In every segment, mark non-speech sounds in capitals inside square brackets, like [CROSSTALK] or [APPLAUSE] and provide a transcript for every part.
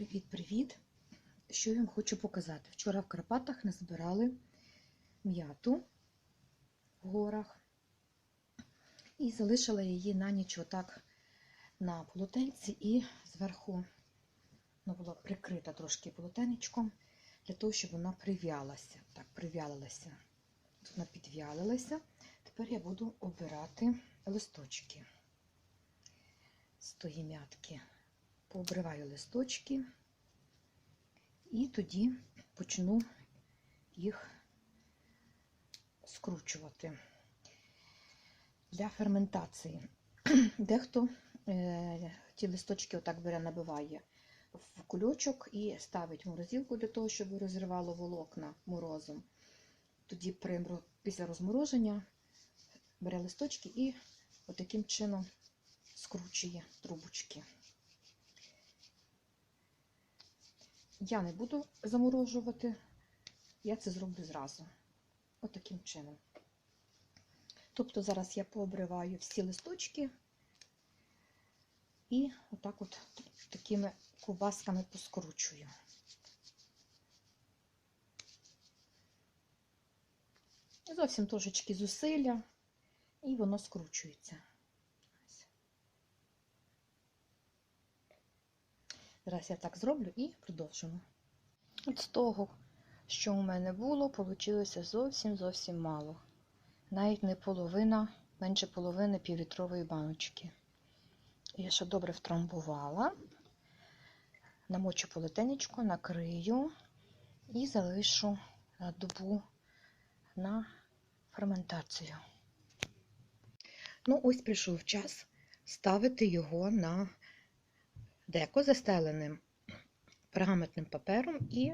Привіт-привіт! Що я вам хочу показати? Вчора в Карпатах назбирали м'яту в горах і залишила її на ніч отак на полотенці і зверху вона була прикрита трошки полотенечком для того, щоб вона прив'ялася. Так, прив'ялилася. Тут вона підв'ялилася. Тепер я буду обирати листочки з тої м'ятки. Пообриваю листочки і тоді почну їх скручувати для ферментації. [CLEARS THROAT] Дехто е, ті листочки отак бере, набиває в кульочок і ставить в морозилку для того, щоб розривало волокна морозом. Тоді при, після розмороження бере листочки і отаким чином скручує трубочки. Я не буду заморожувати, я це зроблю зразу. Отаким чином. Тобто зараз я пообриваю всі листочки і отак от такими ковбасками поскручую. Зовсім трошечки зусилля, і воно скручується. Зараз я так зроблю і продовжимо. От з того, що у мене було, вийшло зовсім зовсім мало. Навіть не половина, менше половини півлітрової баночки. Я ще добре втрамбувала, намочу полотенечко, накрию і залишу добу на ферментацію. Ну, ось прийшов час ставити його на деко застеленим пергаментним папером і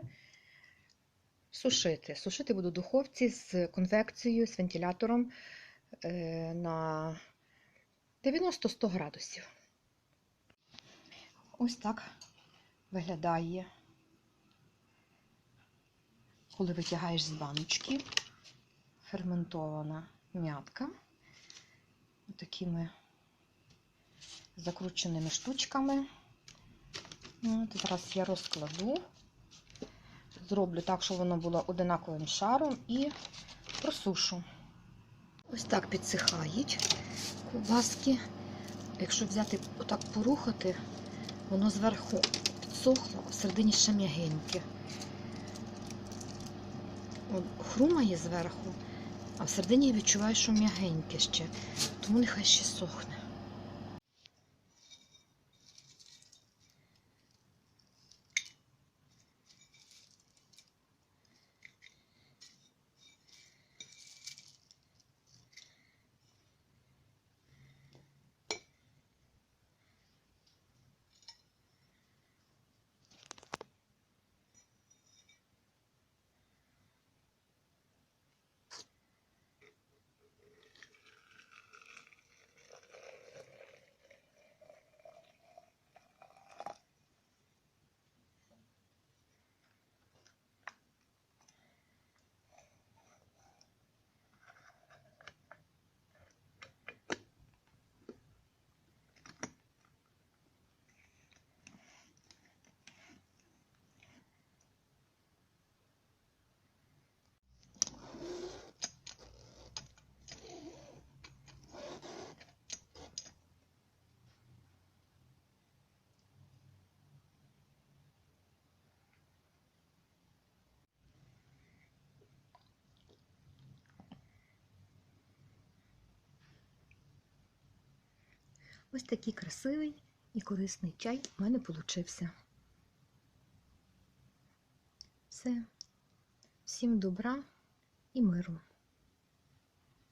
сушити. Сушити буду в духовці з конвекцією, з вентилятором е, на 90-100 градусів. Ось так виглядає, коли витягаєш з баночки ферментована м'ятка такими закрученими штучками. От, Зараз я розкладу, зроблю так, щоб воно було одинаковим шаром і просушу. Ось так підсихають ковбаски. Якщо взяти отак порухати, воно зверху підсохло, а всередині ще м'ягеньке. Хрумає зверху, а всередині я відчуваю, що м'ягеньке ще, тому нехай ще сохне. Ось такий красивий і корисний чай в мене получився. Все. Всім добра і миру.